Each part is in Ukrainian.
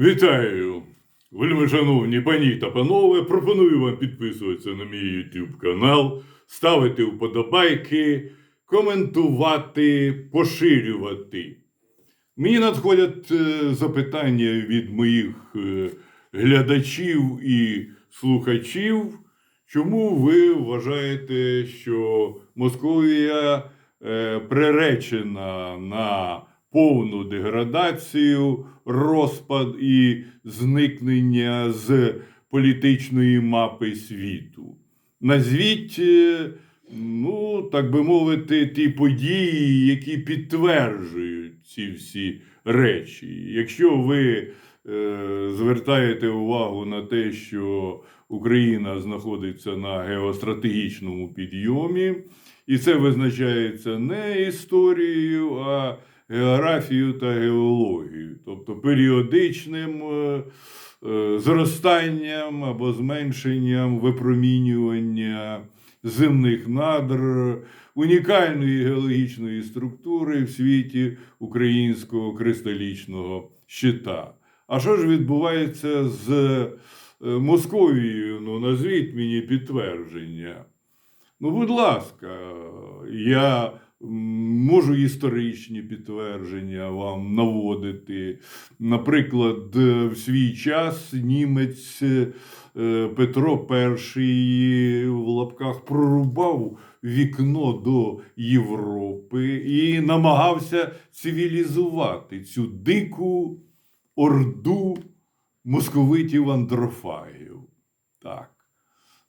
Вітаю! Вельми шановні пані та панове, пропоную вам підписуватися на мій YouTube канал, ставити вподобайки, коментувати, поширювати. Мені надходять е, запитання від моїх е, глядачів і слухачів, чому ви вважаєте, що Московія е, приречена на повну деградацію, розпад і зникнення з політичної мапи світу. Назвіть, е, ну, так би мовити, ті події, які підтверджують ці всі речі. Якщо ви е, звертаєте увагу на те, що Україна знаходиться на геостратегічному підйомі, і це визначається не історією, а географією та геологією, тобто періодичним е, е, зростанням або зменшенням випромінювання земних надр, унікальної геологічної структури в світі українського кристалічного щита. А що ж відбувається з е, Московією? Ну, назвіть мені підтвердження. Ну, будь ласка, я можу історичні підтвердження вам наводити. Наприклад, в свій час німець е, Петро І в лапках прорубав вікно до Європи і намагався цивілізувати цю дику орду московитів андрофагів. Так,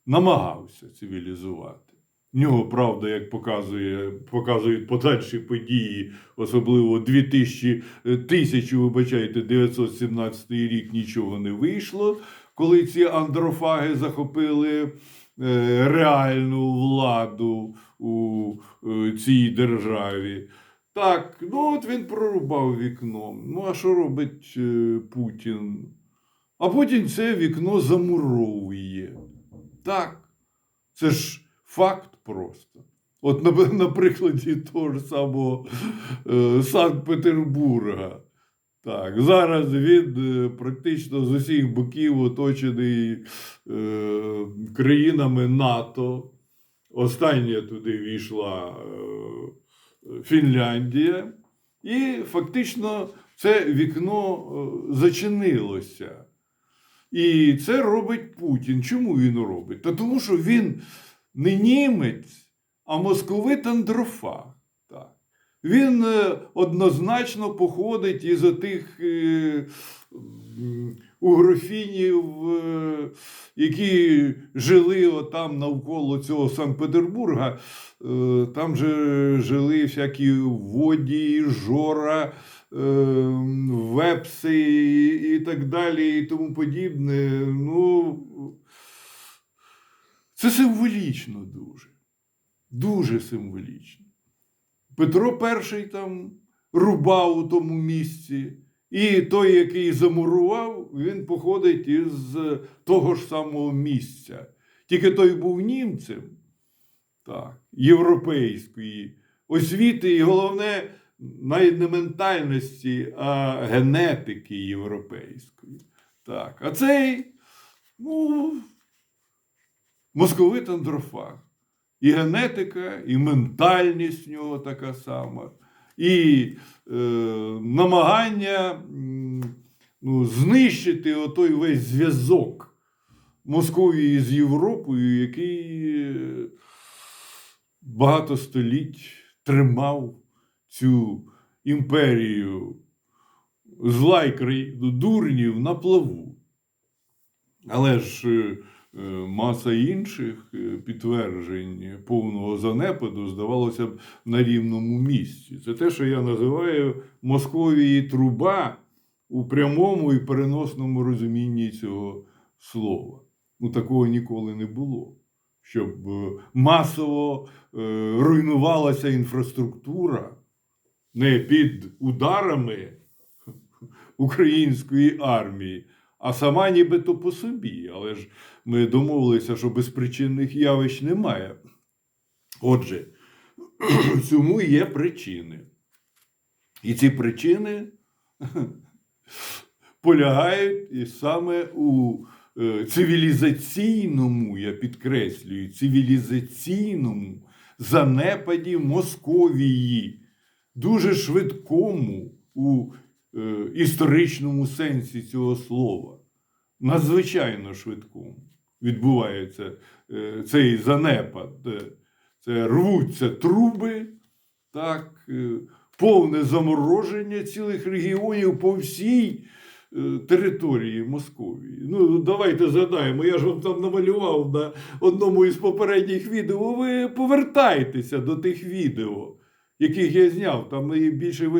намагався цивілізувати. Нього, правда, як показує, показують подальші події, особливо 2000, е, 1000, вибачайте, 917 рік нічого не вийшло, коли ці андрофаги захопили е, реальну владу у е, цій державі. Так, ну от він прорубав вікно. Ну, а що робить Путін? А Путін це вікно замуровує. Так, це ж факт просто. От на, на прикладі того ж самого е, Санкт-Петербурга. Так, зараз він е, практично з усіх боків оточений е, країнами НАТО. Остання туди війшла е, Фінляндія, і фактично це вікно е, зачинилося. І це робить Путін. Чому він робить? Та тому, що він не німець, а московит андрофаг. Так. Він е, однозначно походить із отих е, угрофінів, е, які жили отам навколо цього Санкт-Петербурга. Там же жили всякі воді, жора, вепси і так далі, і тому подібне. Ну, це символічно дуже. Дуже символічно. Петро І там рубав у тому місці, і той, який замурував, він походить із того ж самого місця. Тільки той був німцем, так, європейської освіти, і головне, навіть не ментальності, а генетики європейської. Так. А цей, ну, московит андрофаг. І генетика, і ментальність в нього така сама, і е, намагання ну, знищити отой весь зв'язок Московії з Європою, який е, багато століть тримав цю імперію зла й дурнів на плаву. Але ж е, маса інших е, підтверджень повного занепаду, здавалося б, на рівному місці. Це те, що я називаю Московії труба у прямому і переносному розумінні цього слова. Ну, такого ніколи не було. Щоб е, масово е, руйнувалася інфраструктура не під ударами української армії, а сама нібито по собі. Але ж ми домовилися, що безпричинних явищ немає. Отже, цьому є причини. І ці причини полягають і саме у е, цивілізаційному, я підкреслюю, цивілізаційному занепаді Московії, дуже швидкому у історичному сенсі цього слова, надзвичайно швидкому відбувається е, цей занепад. Е, Це рвуться труби, так, е, повне замороження цілих регіонів по всій е, території Московії. Ну, давайте згадаємо, я ж вам там намалював на одному із попередніх відео. Ви повертайтеся до тих відео, яких я зняв. Там є більше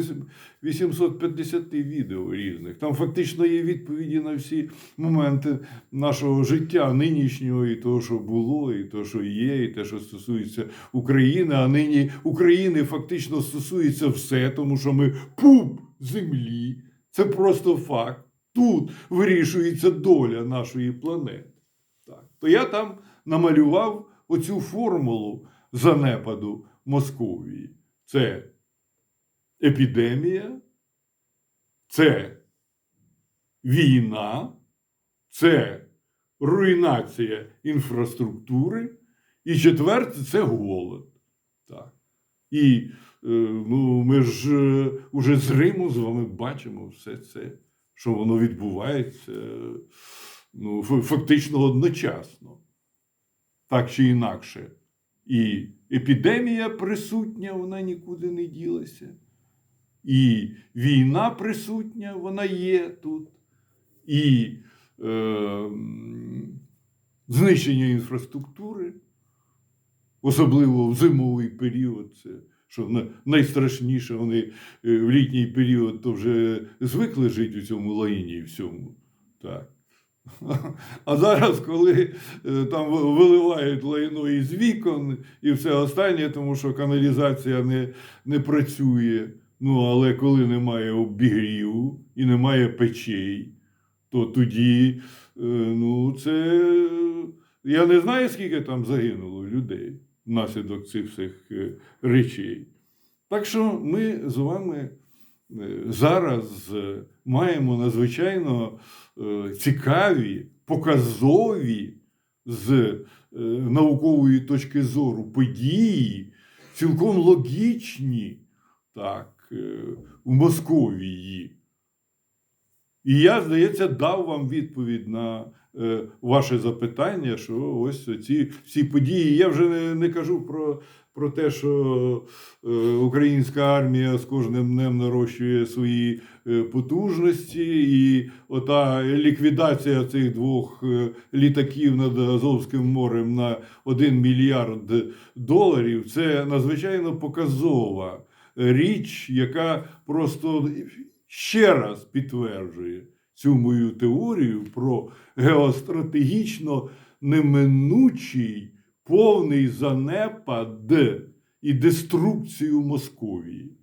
850 відео різних. Там фактично є відповіді на всі моменти нашого життя нинішнього, і того, що було, і того, що є, і те, що стосується України. А нині України фактично стосується все, тому що ми пуп землі. Це просто факт. Тут вирішується доля нашої планети. Так. То я там намалював оцю формулу занепаду Московії. Це епідемія, це війна, це руйнація інфраструктури, і четверте це голод. Так. І е, ну, ми ж е, уже з Риму з вами бачимо все це, що воно відбувається ну, фактично одночасно, так чи інакше. І епідемія присутня, вона нікуди не ділася. І війна присутня, вона є тут. І е, знищення інфраструктури, особливо в зимовий період, це що на- найстрашніше, вони е, в літній період то вже звикли жити у цьому лаїні і всьому. Так. А зараз, коли е, там виливають лайно із вікон і все останнє, тому що каналізація не, не працює. Ну, але коли немає обігріву і немає печей, то тоді, е, ну, це. Я не знаю, скільки там загинуло людей внаслідок цих всіх е, речей. Так що ми з вами зараз е, маємо надзвичайно е, цікаві, показові з е, наукової точки зору події, цілком логічні так, е, в Московії. І я, здається, дав вам відповідь на е, ваше запитання, що ось ці всі події. Я вже не, не кажу про, про те, що е, українська армія з кожним днем нарощує свої е, потужності, і ота ліквідація цих двох е, літаків над Азовським морем на 1 мільярд доларів це надзвичайно показова річ, яка просто ще раз підтверджує цю мою теорію про геостратегічно неминучий повний занепад і деструкцію Московії.